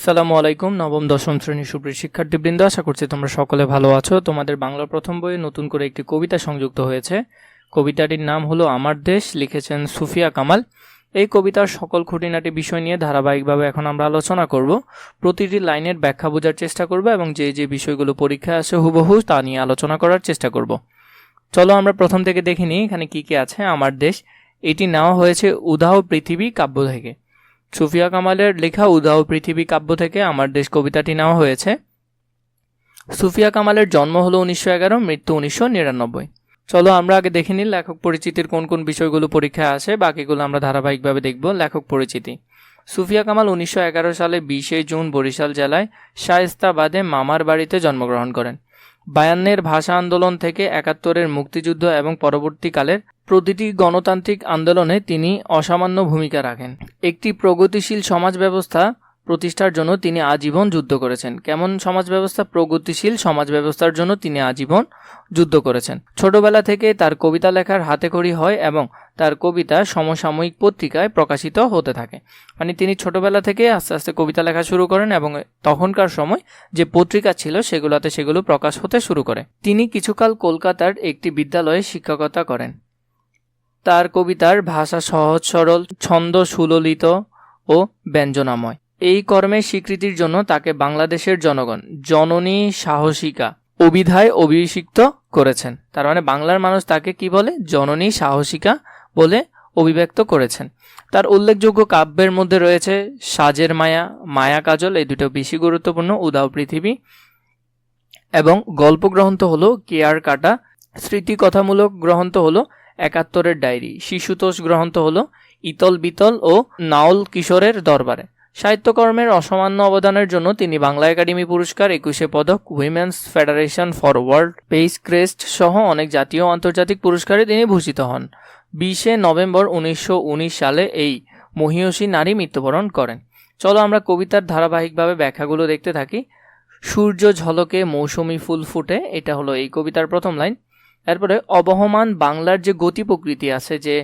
আসসালামু আলাইকুম, নবম, দশম শ্রেণির সুপ্রিয় শিক্ষার্থীবৃন্দ, আশা করছি তোমরা সকলে ভালো আছো। তোমাদের বাংলা প্রথম বইয়ে নতুন করে একটি কবিতা সংযুক্ত হয়েছে। কবিতাটির নাম হলো আমার দেশ, লিখেছেন সুফিয়া কামাল। এই কবিতার সকল খুঁটিনাটি বিষয় নিয়ে ধারাবাহিকভাবে এখন আমরা আলোচনা করব। প্রতিটি লাইনের ব্যাখ্যা বোঝার চেষ্টা করব এবং যে যে বিষয়গুলো পরীক্ষায় আসে হুবহু তা নিয়ে আলোচনা করার চেষ্টা করব। চলো আমরা প্রথম থেকে দেখিনি এখানে কি কি আছে, আমার দেশ। এটি নেওয়া হয়েছে উদাহ পৃথিবী কাব্য থেকে। সুফিয়া কামালের লেখা উদাও পৃথিবী কাব্য থেকে আমার দেশ কবিতাটি নেওয়া হয়েছে। সুফিয়া কামালের জন্ম হলো উনিশশো এগারো, মৃত্যু উনিশশো নিরানব্বই। চলো আমরা আগে দেখে নিই লেখক পরিচিতির কোন কোন বিষয়গুলো পরীক্ষায় আসে বাকিগুলো আমরা ধারাবাহিকভাবে দেখব লেখক পরিচিতি। সুফিয়া কামাল উনিশশো এগারো সালে বিশে জুন বরিশাল জেলায় শায়েস্তাবাদে মামার বাড়িতে জন্মগ্রহণ করেন। বায়ান্নের ভাষা আন্দোলন থেকে একাত্তরের মুক্তিযুদ্ধ এবং পরবর্তীকালের প্রতিটি গণতান্ত্রিক আন্দোলনে তিনি অসামান্য ভূমিকা রাখেন। একটি প্রগতিশীল সমাজ ব্যবস্থা প্রতিষ্ঠার জন্য তিনি আজীবন যুদ্ধ করেছেন। কেমন সমাজ ব্যবস্থা প্রগতিশীল সমাজ ব্যবস্থার জন্য তিনি আজীবন যুদ্ধ করেছেন। ছোটবেলা থেকে তার কবিতা লেখার হাতেখড়ি হয় এবং তার কবিতা সমসাময়িক পত্রিকায় প্রকাশিত হতে থাকে। মানে তিনি ছোটবেলা থেকে আস্তে আস্তে কবিতা লেখা শুরু করেন এবং তখনকার সময় যে পত্রিকা ছিল সেগুলোতে সেগুলো প্রকাশ হতে শুরু করে। তিনি কিছুকাল কলকাতার একটি বিদ্যালয়ে শিক্ষকতা করেন। তার কবিতার ভাষা সহজ সরল, ছন্দ সুললিত ও ব্যঞ্জনাময়। এই কর্মের স্বীকৃতির জন্য তাকে বাংলাদেশের জনগণ, জননী সাহসিকা অভিধায় অভিষিক্ত করেছেন। তার মানে বাংলার মানুষ তাকে কি বলে? জননী সাহসিকা বলে অভিব্যক্ত করেছেন। তার উল্লেখযোগ্য কাব্যের মধ্যে রয়েছে সাজের মায়া মায়া কাজল, এই দুটো বেশি গুরুত্বপূর্ণ, উদাও পৃথিবী এবং গল্প গ্রন্থ হলো কেয়ার কাটা, স্মৃতিকথামূলক গ্রন্থ হলো একাত্তরের ডায়েরি, শিশুতোষ গ্রন্থ হল ইতল বিতল ও নাওল কিশোরের দরবারে। সাহিত্যকর্মের অসামান্য অবদানের জন্য তিনি বাংলা একাডেমি পুরস্কার, একুশে পদক, women's federation for world peace crest সহ অনেক জাতীয় আন্তর্জাতিক পুরস্কারে তিনি ভূষিত হন। বিশে নভেম্বর উনিশশো উনিশ সালে এই মহিয়সী নারী মৃত্যুবরণ করেন। চলো আমরা কবিতার ধারাবাহিকভাবে ব্যাখ্যাগুলো দেখতে থাকি। সূর্য ঝলকে মৌসুমি ফুল ফুটে, এটা হলো এই কবিতার প্রথম লাইন। এরপরে অবহমান বাংলার যে গতি প্রকৃতি আছে, যে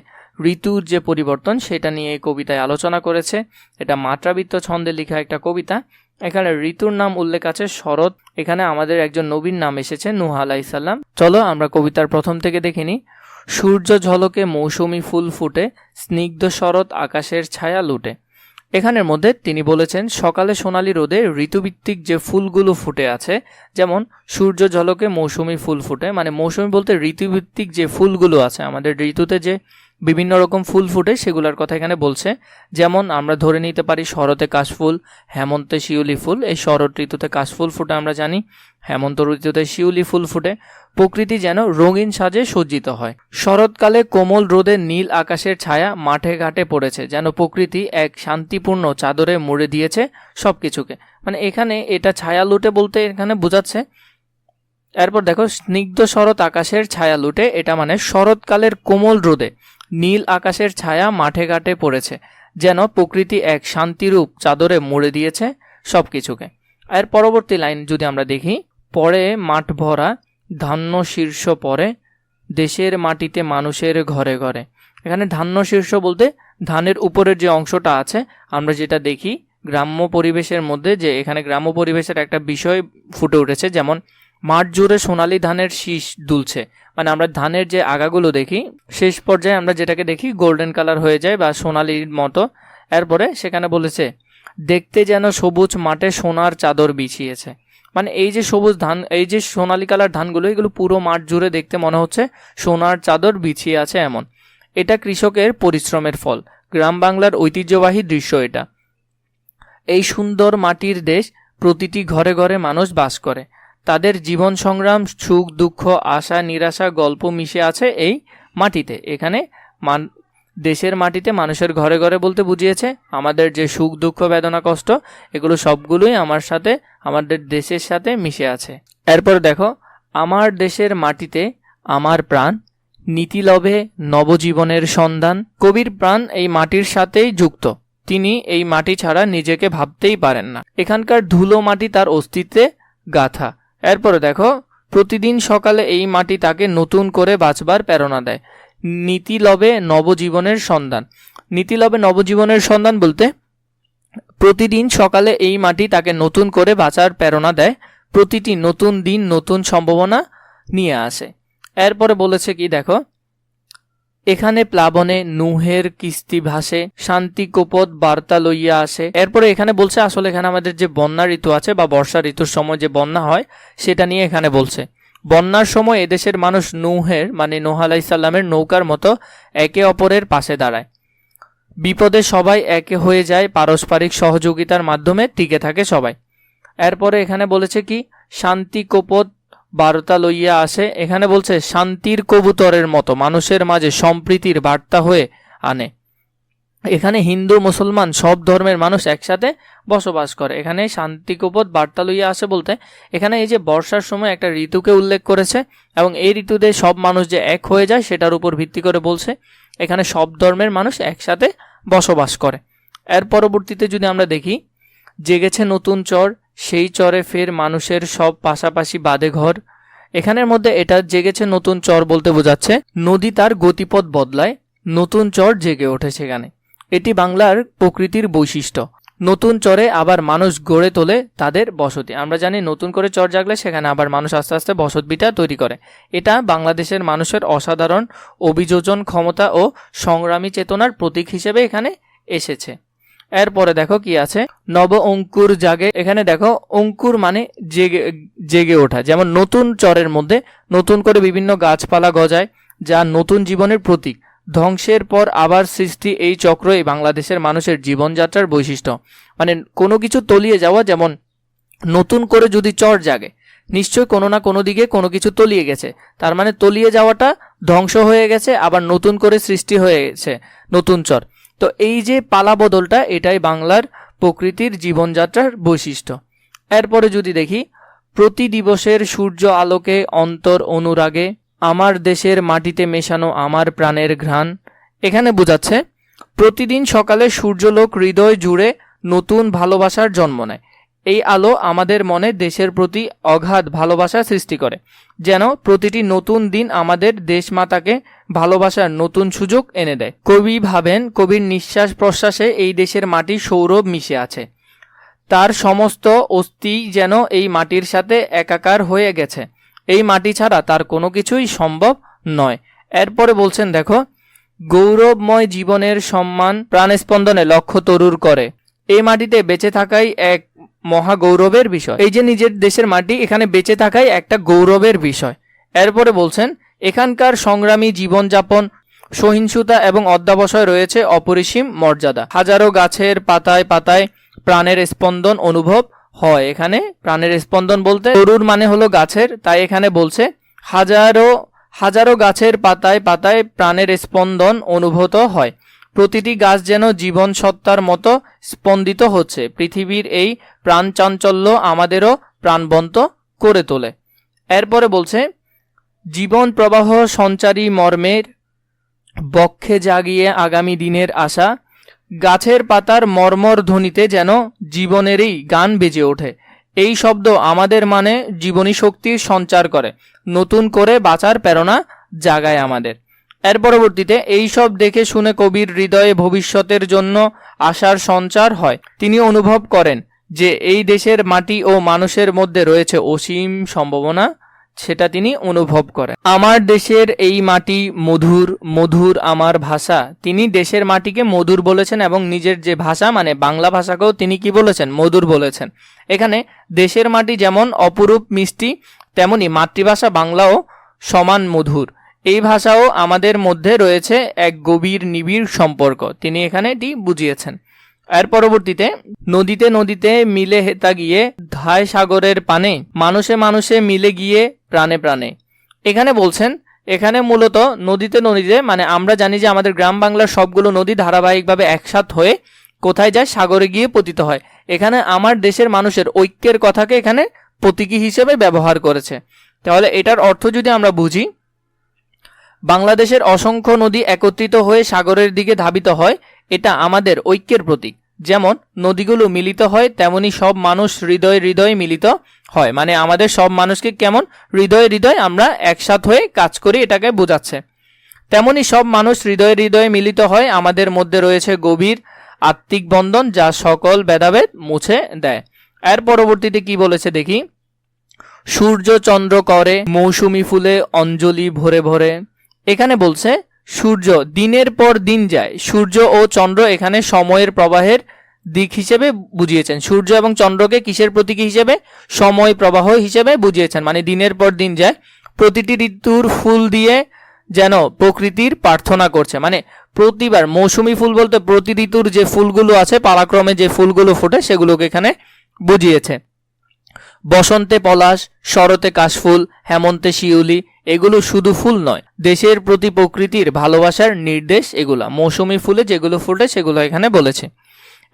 ঋতুর যে পরিবর্তন, সেটা নিয়ে এই কবিতায় আলোচনা করেছে। এটা মাত্রাবৃত্ত ছন্দে লেখা একটা কবিতা। এখানে ঋতুর নাম উল্লেখ আছে, শরৎ। এখানে আমাদের একজন নবীর নাম এসেছে, নুহা আলাইসাল্লাম চলো আমরা কবিতার প্রথম থেকে দেখিনি সূর্য ঝলকে মৌসুমি ফুল ফুটে, স্নিগ্ধ শরৎ আকাশের ছায়া লুটে। এখানের মধ্যে তিনি বলেছেন, সকালে সোনালি রোদে ঋতুভিত্তিক যে ফুলগুলো ফুটে আছে, যেমন সূর্য ঝলকে মৌসুমি ফুল ফুটে মানে মৌসুমি বলতে ঋতুভিত্তিক যে ফুলগুলো আছে, আমাদের ঋতুতে যে বিভিন্ন রকম ফুল ফুটে সেগুলোর কথা এখানে বলছে। যেমন আমরা ধরে নিতে পারি শরতে কাশফুল, হেমন্তে শিউলি ফুল। এই শরৎ ঋতুতে কাশফুল ফুটে আমরা জানি, হেমন্ত ঋতুতে শিউলি ফুল ফুটে। প্রকৃতি যেন রঙিন সাজে সজ্জিত হয়। শরৎকালে কোমল রোদে নীল আকাশের ছায়া মাঠে ঘাটে পড়েছে, যেন প্রকৃতি এক শান্তিপূর্ণ চাদরে মুড়ে দিয়েছে সব কিছুকে মানে এখানে এটা ছায়া লুটে বলতে এখানে বোঝাচ্ছে। এরপর দেখো, স্নিগ্ধ শরৎ আকাশের ছায়া লুটে, এটা মানে শরৎকালের কোমল রোদে। নীল আকাশের ছায়া মাঠে ঘাটে পড়েছে, যেন প্রকৃতি এক শান্তিরূপ চাদরে মুড়ে দিয়েছে সব কিছুকে এর পরবর্তী লাইন যদি আমরা দেখি, পরে মাঠ ভরা, ধান্য শীর্ষ পরে, দেশের মাটিতে মানুষের ঘরে ঘরে। এখানে ধান্য শীর্ষ বলতে ধানের উপরের যে অংশটা আছে, আমরা যেটা দেখি, গ্রাম্য পরিবেশের মধ্যে যে এখানে গ্রাম্য পরিবেশের একটা বিষয় ফুটে উঠেছে, যেমন মাঠ জুড়ে সোনালি ধানের শীষ দুলছে। মানে আমরা ধানের যে আগাগুলো দেখি, শেষ পর্যায়ে আমরা যেটাকে দেখি গোল্ডেন কালার হয়ে যায় বা সোনালির মতো। এরপরে সেখানে বলেছে, দেখতে যেন সবুজ মাঠে সোনার চাদর বিছিয়েছে। মানে এই যে সবুজ ধান, এই যে সোনালি কালার ধানগুলো, এগুলো পুরো মাঠ জুড়ে দেখতে মনে হচ্ছে সোনার চাদর বিছিয়ে আছে এমন। এটা কৃষকের পরিশ্রমের ফল। গ্রাম বাংলার ঐতিহ্যবাহী দৃশ্য এটা। এই সুন্দর মাটির দেশ প্রতিটি ঘরে ঘরে মানুষ বাস করে। তাদের জীবন সংগ্রাম, সুখ, দুঃখ, আশা, নিরাশা, গল্প মিশে আছে এই মাটিতে। এখানে মান দেশের মাটিতে মানুষের ঘরে ঘরে বলতে বুঝিয়েছে, আমাদের যে সুখ, দুঃখ, বেদনা, কষ্ট, এগুলো সবগুলোই আমার সাথে, আমাদের দেশের সাথে মিশে আছে। এরপর দেখো, আমার দেশের মাটিতে আমার প্রাণ নীতিলভে নবজীবনের সন্ধান। কবির প্রাণ এই মাটির সাথেই যুক্ত। তিনি এই মাটি ছাড়া নিজেকে ভাবতেই পারেন না। এখানকার ধুলো মাটি তার অস্তিত্বে গাথা। এরপরে দেখো, প্রতিদিন সকালে এই মাটি তাকে নতুন করে বাঁচবার প্রেরণা দেয়। নীতিলবে নবজীবনের সন্ধান। নীতিলবে নবজীবনের সন্ধান বলতে, প্রতিদিন সকালে এই মাটি তাকে নতুন করে বাঁচার প্রেরণা দেয়। প্রতিটি নতুন দিন নতুন সম্ভাবনা নিয়ে আসে। এরপরে বলেছে কি দেখো এখানে প্লাবনে নুহের কিস্তি ভাসে, শান্তি কোপদ বার্তা লইয়া আসে। এরপরে এখানে বলছে, আসলে এখানে আমাদের যে বন্যা ঋতু আছে বা বর্ষা ঋতুর সময় যে বন্যা হয়, সেটা নিয়ে এখানে বলছে। বন্যার সময় এদেশের মানুষ নুহের মানে নোহ আলাইসাল্লামের নৌকার মতো একে অপরের পাশে দাঁড়ায়। বিপদে সবাই একে হয়ে যায়, পারস্পরিক সহযোগিতার মাধ্যমে টিকে থাকে সবাই। এরপরে এখানে বলেছে কি, শান্তি কোপদ বার্তা লইয়া আসে, এখানে বলছে, শান্তির কবুতরের মতো, মানুষের মাঝে সম্প্রীতির বার্তা হয়ে আনে। এখানে হিন্দু, মুসলমান, সব ধর্মের মানুষ একসাথে বসবাস করে। এখানে শান্তি কোপদ বার্তা লইয়া আসে বলতে, এখানে এই যে বর্ষার সময় একটা ঋতুকে উল্লেখ করেছে, এবং এই ঋতুতে সব মানুষ যে এক হয়ে যায়, সেটার উপর ভিত্তি করে বলছে, এখানে সব ধর্মের মানুষ একসাথে বসবাস করে। এর পরবর্তীতে যদি আমরা দেখি, জেগেছে নতুন চর সেই চরে ফের মানুষের সব পাশাপাশি বাদে ঘর। এখানের মধ্যে এটা জেগেছে নতুন চর বলতে বোঝাচ্ছে। নদী তার গতিপথ বদলায়, নতুন চর জেগে ওঠে সেখানে। এটি বাংলার প্রকৃতির বৈশিষ্ট্য। নতুন চরে আবার মানুষ গড়ে তোলে তাদের বসতি। আমরা জানি নতুন করে চর জাগলে সেখানে আবার মানুষ আস্তে আস্তে বসতবিটা তৈরি করে। এটা বাংলাদেশের মানুষের অসাধারণ অভিযোজন ক্ষমতা ও সংগ্রামী চেতনার প্রতীক হিসেবে এখানে এসেছে। এরপরে দেখো কি আছে? নব অঙ্কুর জাগে। এখানে দেখো, অঙ্কুর মানে জেগে জেগে ওঠা। যেমন নতুন চরের মধ্যে নতুন করে বিভিন্ন গাছপালা গজায়, যা নতুন জীবনের প্রতীক। ধ্বংসের পর আবার সৃষ্টি এই চক্র এই বাংলাদেশের মানুষের জীবনযাত্রার বৈশিষ্ট্য। মানে কোনো কিছু তলিয়ে যাওয়া, যেমন নতুন করে যদি চর জাগে নিশ্চয় কোনো না কোনো দিকে কোনো কিছু তলিয়ে গেছে। তার মানে তলিয়ে যাওয়াটা ধ্বংস হয়ে গেছে, আবার নতুন করে সৃষ্টি হয়ে গেছে নতুন চর। তো এই যে পালা বদলটা, এটাই বাংলার প্রকৃতির জীবনযাত্রার বৈশিষ্ট্য। এরপরে যদি দেখি, প্রতি দিবসের সূর্য আলোকে অন্তর অনুরাগে, আমার দেশের মাটিতে মেশানো আমার প্রাণের ঘ্রাণ। এখানে বোঝাচ্ছে, প্রতিদিন সকালে সূর্যলোক হৃদয় জুড়ে নতুন ভালোবাসার জন্ম নেয়। এই আলো আমাদের মনে দেশের প্রতি অগাধ ভালোবাসা সৃষ্টি করে, যেন প্রতিটি নতুন দিন আমাদের দেশমাতাকে ভালোবাসার নতুন সুযোগ এনে দেয়। কবি ভাবেন, কবির নিঃশ্বাস প্রশ্বাসে এই দেশের মাটি সৌরভ মিশে আছে। তার সমস্ত অস্থি যেন এই মাটির সাথে একাকার হয়ে গেছে। এই মাটি ছাড়া তার কোনো কিছুই সম্ভব নয়। এরপরে বলছেন, দেখো, গৌরবময় জীবনের সম্মান প্রাণস্পন্দনে লক্ষ্য তরুর করে। এই মাটিতে বেঁচে থাকাই এক মহা গৌরবের বিষয়। এই যে নিজের দেশের মাটি এখানে বেঁচে থাকাই একটা গৌরবের বিষয়। এরপরে বলছেন, এখানকার সংগ্রামী জীবনযাপন, সহিংসতা এবং অধ্যাবসায় রয়েছে অপরিসীম মর্যাদা। হাজারো গাছের পাতায় পাতায় প্রাণের স্পন্দন অনুভব হয়। এখানে প্রাণের স্পন্দন বলতে গরুর মানে হলো গাছের, তাই এখানে বলছে, হাজারো হাজারো গাছের পাতায় পাতায় প্রাণের স্পন্দন অনুভূত হয়। প্রতিটি গাছ যেন জীবন সত্তার মতো স্পন্দিত হচ্ছে। পৃথিবীর এই প্রাণ চাঞ্চল্য আমাদেরও প্রাণবন্ত করে তোলে। এরপরে বলছে, জীবন প্রবাহ সঞ্চারী মর্মের বক্ষে জাগিয়ে আগামী দিনের আশা, গাছের পাতার মর্মর ধ্বনিতে যেন জীবনেরই গান বেজে ওঠে। এই শব্দ আমাদের মানে জীবনী শক্তির সঞ্চার করে, নতুন করে বাঁচার প্রেরণা জাগায় আমাদের। এর পরবর্তীতে এই সব দেখে শুনে কবির হৃদয়ে ভবিষ্যতের জন্য আশার সঞ্চার হয়। তিনি অনুভব করেন যে এই দেশের মাটি ও মানুষের মধ্যে রয়েছে অসীম সম্ভাবনা, সেটা তিনি অনুভব করেন। আমার দেশের এই মাটি মধুর মধুর আমার ভাষা। তিনি দেশের মাটিকে মধুর বলেছেন এবং নিজের যে ভাষা মানে বাংলা ভাষাকেও তিনি কি বলেছেন? মধুর বলেছেন। এখানে দেশের মাটি যেমন অপরূপ মিষ্টি, তেমনি মাতৃভাষা বাংলাও সমান মধুর। এই ভাষাও আমাদের মধ্যে রয়েছে এক গভীর নিবিড় সম্পর্ক। তিনি এখানে এটি বুঝিয়েছেন। এর পরবর্তীতে, নদীতে নদীতে মিলে হেতা গিয়ে ধায় সাগরের পানে মানুষে মানুষে মিলে গিয়ে প্রাণে প্রাণে। এখানে বলছেন, এখানে মূলত নদীতে নদীতে মানে আমরা জানি যে আমাদের গ্রাম বাংলার সবগুলো নদী ধারাবাহিকভাবে একসাথ হয়ে কোথায় যায় সাগরে গিয়ে পতিত হয়। এখানে আমার দেশের মানুষের ঐক্যের কথাকে এখানে প্রতীকী হিসেবে ব্যবহার করেছে। তাহলে এটার অর্থ যদি আমরা বুঝি বাংলাদেশের অসংখ্য নদী একত্রিত হয়ে সাগরের দিকে ধাবিত হয়, এটা আমাদের ঐক্যের প্রতীক। যেমন, নদীগুলো মিলিত হয়, তেমনি সব মানুষ হৃদয় হৃদয় মিলিত হয়। মানে আমাদের সব মানুষকে কেমন? হৃদয় হৃদয় আমরা একসাথ হয়ে কাজ করি, এটাকে বোঝাচ্ছে। তেমনি সব মানুষ হৃদয় হৃদয়ে মিলিত হয়, আমাদের মধ্যে রয়েছে গভীর আত্মিক বন্ধন যা সকল ভেদাভেদ মুছে দেয়। এর পরবর্তীতে কি বলেছে দেখি? সূর্য চন্দ্র করে, মৌসুমি ফুলে অঞ্জলি ভরে ভরে। এখানে বলছে, সূর্য দিনের পর দিন যায়। সূর্য ও চন্দ্র এখানে সময়ের প্রবাহের দিক হিসেবে বুঝিয়েছেন। সূর্য এবং চন্দ্রকে কিসের প্রতীকী হিসেবে? সময় প্রবাহ হিসেবে বুঝিয়েছেন মানে দিনের পর দিন যায়। প্রতিটি ঋতুর ফুল দিয়ে যেন প্রকৃতির প্রার্থনা করছে। মানে প্রতিবার মৌসুমি ফুল বলতে প্রতি ঋতুর যে ফুলগুলো আছে, পালাক্রমে যে ফুলগুলো ফোটে, সেগুলোকে এখানে বুঝিয়েছে। বসন্তে পলাশ, শরতে কাশফুল, হেমন্তে শিউলি, এগুলো শুধু ফুল নয়। দেশের প্রতি প্রকৃতির ভালোবাসার নির্দেশ এগুলা। মৌসুমি ফুলে যেগুলো ফুটে, সেগুলো এখানে বলেছে।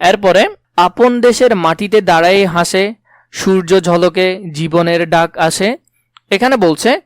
এরপরে, আপন দেশের মাটিতে দাঁড়াই হাসে, সূর্য ঝলকে, জীবনের ডাক আসে। এখানে বলছে,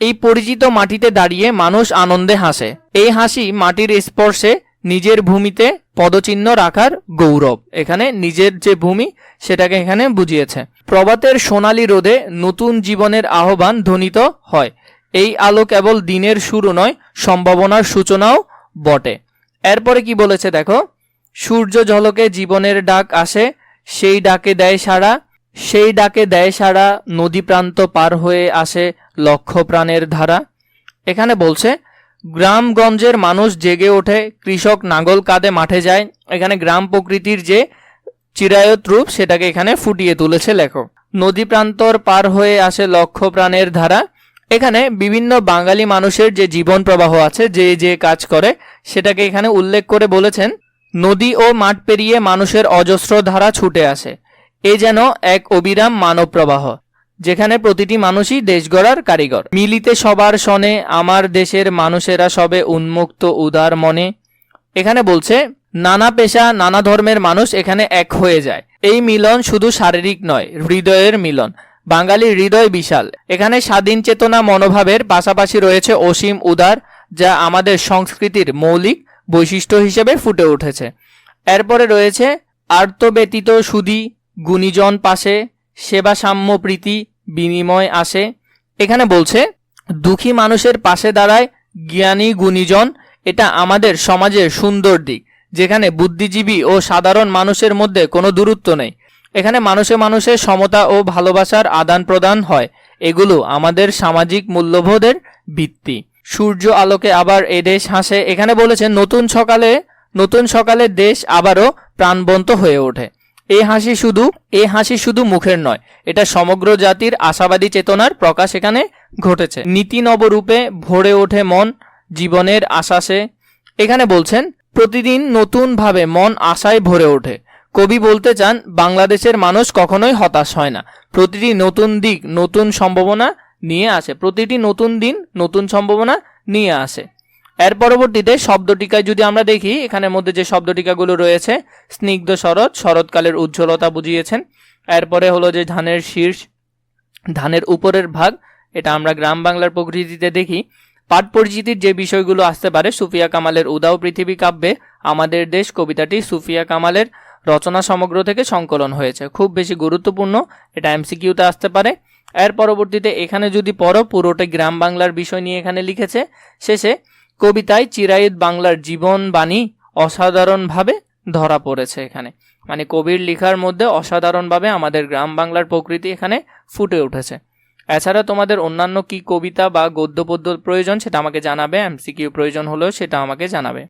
এই পরিচিত মাটিতে দাঁড়িয়ে মানুষ আনন্দে হাসে। এই হাসি মাটির স্পর্শে নিজের ভূমিতে পদচিহ্ন রাখার গৌরব। এখানে নিজের যে ভূমি, সেটাকে এখানে বুঝিয়েছে। প্রভাতের সোনালী রোদে নতুন জীবনের আহ্বান ধ্বনিত হয়। এই আলো কেবল দিনের শুরু নয়, সম্ভাবনার সূচনাও বটে। এরপরে কি বলেছে দেখো? সূর্য ঝলকে জীবনের ডাক আসে, সেই ডাকে দেয় সারা সেই ডাকে দেয় সারা নদী প্রান্ত পার হয়ে আসে লক্ষ প্রাণের ধারা। এখানে বলছে গ্রামগঞ্জের মানুষ জেগে ওঠে, কৃষক নাগল কাঁধে মাঠে যায়। এখানে গ্রাম প্রকৃতির যে চিরায়ত রূপ, সেটাকে এখানে ফুটিয়ে তুলেছে লেখক। নদী প্রান্তর পার হয়ে আসে লক্ষ প্রাণের ধারা। এখানে বিভিন্ন বাঙালি মানুষের যে জীবন প্রবাহ আছে, যে যে কাজ করে, সেটাকে এখানে উল্লেখ করে বলেছেন, নদী ও মাঠ পেরিয়ে মানুষের অজস্র ধারা ছুটে আসে। এ যেন এক অবিরাম মানব প্রবাহ যেখানে প্রতিটি মানুষই দেশ গড়ার কারিগর। মিলিতে সবার সনে আমার দেশের মানুষেরা সবে উন্মুক্ত উদার মনে। এখানে বলছে, নানা পেশা, নানা ধর্মের মানুষ এখানে এক হয়ে যায়। এই মিলন শুধু শারীরিক নয়, হৃদয়ের মিলন। বাঙালির হৃদয় বিশাল। এখানে স্বাধীন চেতনা মনোভাবের পাশাপাশি রয়েছে অসীম উদার, যা আমাদের সংস্কৃতির মৌলিক বৈশিষ্ট্য হিসেবে ফুটে উঠেছে। এরপরে রয়েছে আর্তব্যতীত সুধি গুণীজন পাশে সেবা সাম্য প্রীতি বিনিময় আসে। এখানে বলছে, দুঃখী মানুষের পাশে দাঁড়ায় জ্ঞানী গুণীজন, এটা আমাদের সমাজের সুন্দর দিক, যেখানে বুদ্ধিজীবী ও সাধারণ মানুষের মধ্যে কোনো দূরত্ব নেই। এখানে মানুষে মানুষের সমতা ও ভালোবাসার আদান প্রদান হয়, এগুলো আমাদের সামাজিক মূল্যবোধের ভিত্তি। সূর্য আলোকে আবার এ দেশ হাসে। এখানে বলেছে, নতুন সকালে নতুন সকালে দেশ আবারও প্রাণবন্ত হয়ে ওঠে। এই হাসি শুধু এই হাসি শুধু মুখের নয়, এটা সমগ্র জাতির আশাবাদী চেতনার প্রকাশ এখানে ঘটেছে। নীতি নবরূপে ভরে ওঠে মন, জীবনের আশ্বাসে এখানে বলছেন, প্রতিদিন নতুনভাবে মন আশায় ভরে ওঠে। কবি বলতে চান, বাংলাদেশের মানুষ কখনোই হতাশ হয় না। প্রতিটি নতুন দিক, নতুন সম্ভাবনা নিয়ে আসে। প্রতিটি নতুন দিন, নতুন সম্ভাবনা নিয়ে আসে। এর পরবর্তীতে শব্দটিকায় যদি আমরা দেখি, এখানের মধ্যে যে শব্দটিকাগুলো রয়েছে, স্নিগ্ধ শরৎ, শরৎকালের উজ্জ্বলতা বুঝিয়েছেন। এরপরে হলো যে ধানের শীর্ষ, ধানের উপরের ভাগ, এটা আমরা গ্রাম বাংলার প্রকৃতিতে দেখি। পাঠ পরিচিতির যে বিষয়গুলো আসতে পারে, সুফিয়া কামালের উদাও পৃথিবী কাব্যে আমাদের দেশ কবিতাটি সুফিয়া কামালের রচনা সমগ্র থেকে সংকলন হয়েছে। খুব বেশি গুরুত্বপূর্ণ, এটা এমসিকিউতে আসতে পারে। এর পরবর্তীতে এখানে যদি পড়ো, পুরোটাই গ্রাম বাংলার বিষয় নিয়ে এখানে লিখেছে। শেষে কবিতায় চিরায়ত বাংলার জীবন বাণী অসাধারণভাবে ধরা পড়েছে এখানে। মানে কবির লেখার মধ্যে অসাধারণভাবে আমাদের গ্রাম বাংলার প্রকৃতি এখানে ফুটে উঠেছে। এছাড়া তোমাদের অন্যান্য কি কবিতা বা গদ্য পদ্য প্রয়োজন সেটা আমাকে জানাবে এমসি এমসিকিউ প্রয়োজন হলেও সেটা আমাকে জানাবে।